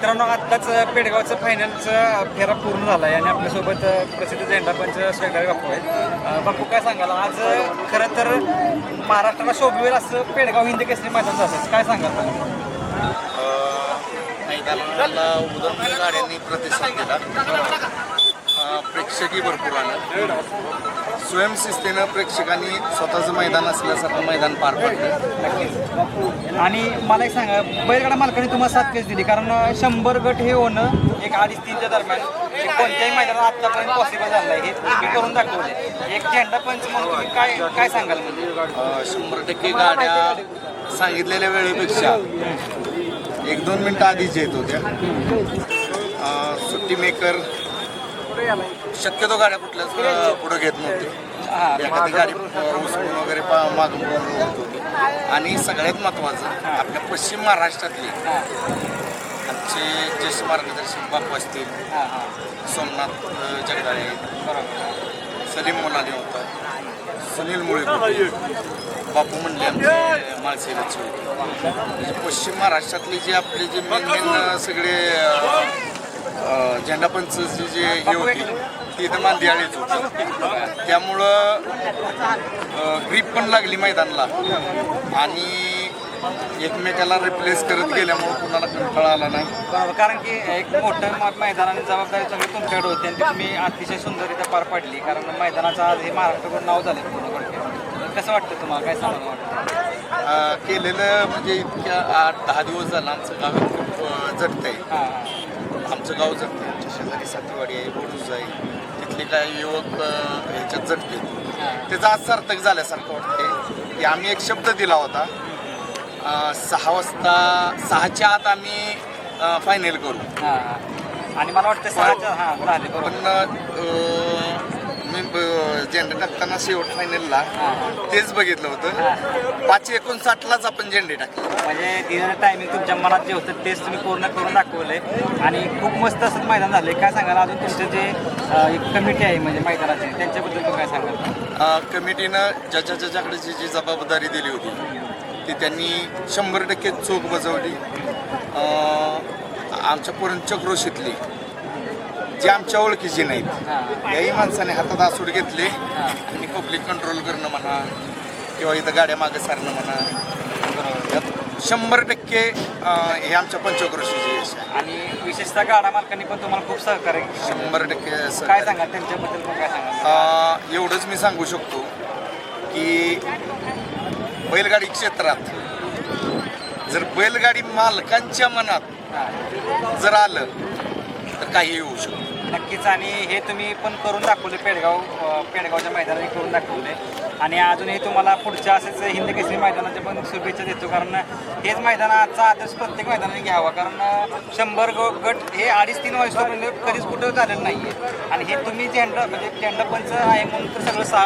मित्रांनो आत्ताच पेडगावचं फायनलचं फेरा पूर्ण झाला आहे आणि आपल्यासोबत प्रसिद्ध झेंडा पंच स्वेगारी बापू आहेत. बापू काय सांगाल? आज खरं तर महाराष्ट्राला शोभवेल असं पेडगाव हिंदी केसरी मैदान असं काय सांगाल? तुम्ही? मैदानाला उदरपूर गाड्यांनी प्रतिसाद दिला. प्रेक्षकही भरपूर आले स्वयंशिस्तीनं प्रेक्षकांनी स्वतःचं मैदान असल्यासारखं मैदान पार पाडलं. आणि मला एक सांगा बैलगाडा मालकाने तुम्हाला सात केस दिली कारण शंभर गट हे होणं एक अडीच तीनच्या दरम्यान कोणत्याही मैदानात आतापर्यंत पॉसिबल झालं आहे हे तुम्ही करून दाखवले एक झेंडा पंच म्हणून तुम्ही काय काय सांगाल म्हणजे? शंभर टक्के गाड्या सांगितलेल्या वेळेपेक्षा एक दोन मिनटं आधीच येत होत्या. सुट्टी मेकर शक्यतो गाड्या कुठल्याच पुढं घेत नव्हते. एखादी गाडी उचलून वगैरे पा मागून होत होती. आणि सगळ्यात महत्त्वाचं आपल्या पश्चिम महाराष्ट्रातले आमचे ज्येष्ठ मार्गदर्शक बापू असतील हां हां. सोमनाथ जगदाळे सलीम मुलानी होता सुनील मुळे होते. बापू म्हणले आमचे माळसे लक्ष्मी म्हणजे पश्चिम महाराष्ट्रातले जे आपले जे मेन मेन सगळे अ, अ, झेंडापंच जी जे हे होती ती इथं मांदियाळीच होती. त्यामुळं ग्रीप पण लागली मैदानला. आणि एकमेकाला रिप्लेस करत गेल्यामुळं कुणाला कंटाळा आला नाही. कारण की एक मोठं मा- मैदान आणि जबाबदारी सगळी तुमच्याकडे होती आणि ती तुम्ही अतिशय सुंदररित्या पार पाडली कारण मैदानाचं आज हे महाराष्ट्रभर नाव झालं पूर्णपणे. कसं वाटतं तुम्हाला? काय सांगायला वाटतं केलेलं म्हणजे इतक्या आठ दहा दिवस झालं आमचं गाव खूप हां. आमचं गाव जगतं आमच्या शेजारी सातीवाडी आहे बोडूज आहे. तिथले काही युवक ह्याच्यात जगते त्याचं आज सार्थक झाल्यासारखं वाटते की आम्ही एक शब्द दिला होता. सहा वाजता सहाच्या आत आम्ही फायनल करू. आणि मला वाटतं सहाच्या हां पण झेंडा टाकताना शेवट फायनलला तेच बघितलं होतं. पाचशे एकोणसाठलाच आपण झेंडे टाकले. म्हणजे दिलेलं टायमिंग तुमच्या मनात जे होतं तेच तुम्ही पूर्ण करून दाखवलंय. आणि खूप मस्त असं मैदान झालंय. काय सांगाल? अजून तुमचं जे एक कमिटी आहे म्हणजे मैदानाची त्यांच्याबद्दल पण काय सांगाल? कमिटीनं ज्याच्या ज्याच्याकडे जी जी जबाबदारी दिली होती ती त्यांनी शंभर टक्के चोख बजावली. आमच्या पंचक्रोशीतली जी आमच्या ओळखीची नाहीत याही माणसाने हातात आसूड घेतले आणि पब्लिक कंट्रोल करणं म्हणा किंवा इथं गाड्या मागे सारणं म्हणा शंभर टक्के हे आमच्या पंचक्रोशीचे यश आहे आणि विशेषतः गाडा मालकांनी पण तुम्हाला खूप सहकार्य केलं. शंभर टक्के. काय सांगाल त्यांच्याबद्दल पण काय अ, एवढंच मी सांगू शकतो की बैलगाडी क्षेत्रात जर बैलगाडी मालकांच्या मनात. जर आलं तर काही होऊ शकतं. नक्कीच. आणि हे तुम्ही पण करून दाखवले पेडगाव पेडगावच्या मैदानात करून दाखवले. आणि अजूनही तुम्हाला पुढच्या असेच हिंद केसरी मैदानाच्या पण शुभेच्छा देतो कारण हेच मैदान आजचा आदर्श प्रत्येक मैदानाने घ्यावा कारण शंभर ग- गट हे अडीच तीन वर्षापर्यंत कधीच कुठं झालेलं नाही आहे आणि हे तुम्ही झेंडा म्हणजे झेंडा पंच आहे म्हणून तर सगळं सा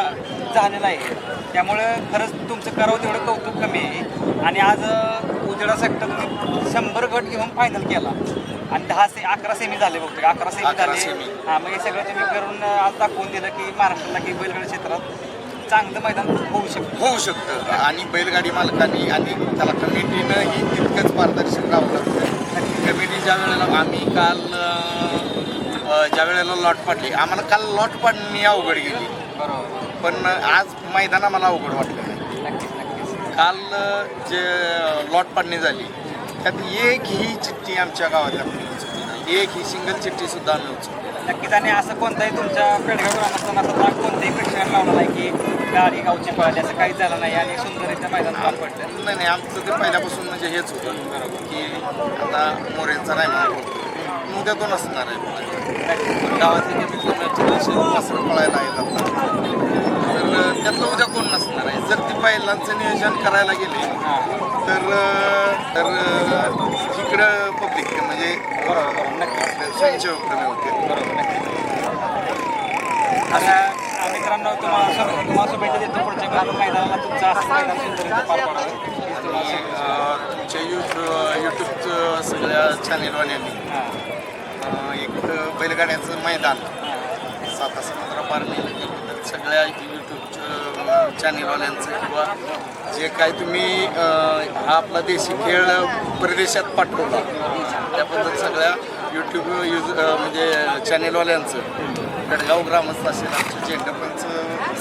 झालेलं आहे. त्यामुळं खरंच तुमचं करावं तेवढं कौतुक कमी आहे. आणि आज उजेडा सेक्टर तुम्ही शंभर गट घेऊन फायनल केला. आणि दहा से अकरा सेमी झाले बहुतेक. अकरा सेमी झाले. हा मग हे सगळं तुम्ही करून आज दाखवून दिलं की महाराष्ट्राला की बैलगाडी क्षेत्रात चांगलं मैदान होऊ शकतं. होऊ शकतं. आणि बैलगाडी मालकांनी आणि त्याला कमिटीनं ही तितकंच पारदर्शक राहावं लागतं कमिटी ज्या वेळेला आम्ही काल ज्या वेळेला लॉट पाडली आम्हाला काल लॉट पाडणी अवघड गेली. बरोबर. पण आज मैदान आम्हाला अवघड वाटलं. नाही नक्कीच नक्कीच. काल जे लॉट पाडणी झाली त्यात एक ही चिठ्ठी आमच्या उचलली नाही. एक ही सिंगल चिठ्ठी सुद्धा आम्ही उचलली. नक्कीच. आणि असं कोणताही तुमच्या पेडगाव ग्रामस्थांना असं कोणत्याही प्रेक्षकांना लावला नाही की गाडी गावची पळाली असं काहीच झालं नाही आणि सुंदररित्या मैदान पार पडलं. नाही नाही आमचं ते पहिल्यापासून म्हणजे हेच होतं की आता मोरेंचा नाही म्हणून उद्या तो नसणार आहे? गावातले कसं पळायला येतात तर त्यातलं उद्या कोण नसणार आहे? जर ती बैलांचं नियोजन करायला गेले तर तर इकडं पब्लिक म्हणजे बरोबर बरोबर. आपले स्वयंसेवक होते. बरोबर आता मित्रांनो तुम्हाला शु- तुम्हाला शुभेच्छा देतो पुढच्या वेळेला मैदानाला तुमचं असं मैदान सुंदररित्या पार पाडावं तुमच्या यूट्यूब यूट्यूबचं सगळ्या चॅनेलवाल्यांनी एक बैलगाड्याचं मैदान हां साता समुद्र पार नेलं सगळ्या यूट्यूबच्या चॅनेलवाल्यांचं किंवा जे काय तुम्ही हा आपला देशी खेळ परदेशात पाठवला त्याबद्दल सगळ्या यूट्यूब यूज म्हणजे चॅनेलवाल्यांचं पेडगाव ग्रामस्थ असेल आमचे झेंडापंच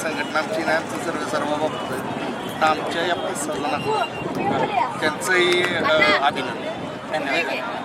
संघटना आमची नाही आमचं सर्व सर्व बघतो आहे. तर आमच्या या प्रसारणात त्यांचंही अभिनंदन धन्यवाद